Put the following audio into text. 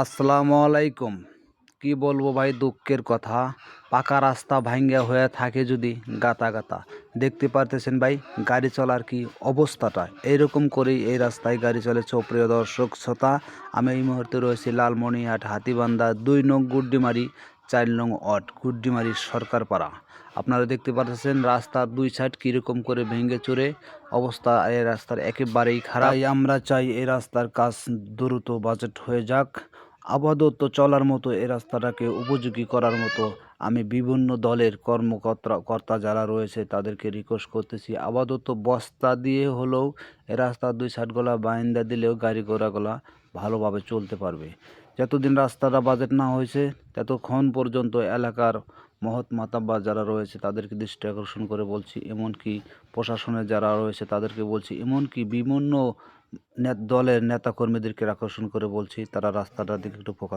আসসালামু আলাইকুম। কি বলব ভাই, দুঃখের কথা। পাকা রাস্তা ভাঙ্গা হয়ে থাকে যদি গাতা গাতা। দেখতে পারতেছেন ভাই, গাড়ি চলার কি অবস্থাটা? এইরকম করেই এই রাস্তায় গাড়ি চলে। প্রিয় দর্শক, শ্রোতা, আমি এই মুহূর্তে রয়েছি লালমনিহাট হাতিবান্ধা, দুই নং গুড্ডিমারি চার নং অট সরকার সরকারপাড়া। আপনারা দেখতে পাচ্ছেন রাস্তার দুই সাইড কীরকম করে ভেঙে চড়ে অবস্থা এই রাস্তার একেবারেই খারাপ। আমরা চাই এই রাস্তার কাজ দ্রুত বাজেট হয়ে যাক। আপাতত চলার মতো এ রাস্তাটাকে উপযোগী করার মতো আমি বিভিন্ন দলের কর্মকর্তা, কর্তা যারা রয়েছে তাদেরকে রিকোয়েস্ট করতেছি। আপাতত বস্তা দিয়ে হলেও এ রাস্তার দুই সাইডগুলা বাইন্দা দিলেও গাড়ি ঘোড়াগুলা ভালোভাবে চলতে পারবে। যতদিন রাস্তাটা বাজেট না হয়েছে, ততক্ষণ পর্যন্ত এলাকার মহৎ মাতাব্বা যারা রয়েছে তাদেরকে দৃষ্টি আকর্ষণ করে বলছি। এমনকি প্রশাসনের যারা রয়েছে তাদেরকে বলছি। এমনকি বিভিন্ন দলের নেতাকর্মীদেরকে আকর্ষণ করে বলছি তারা রাস্তাটার দিকে একটু ফোকাস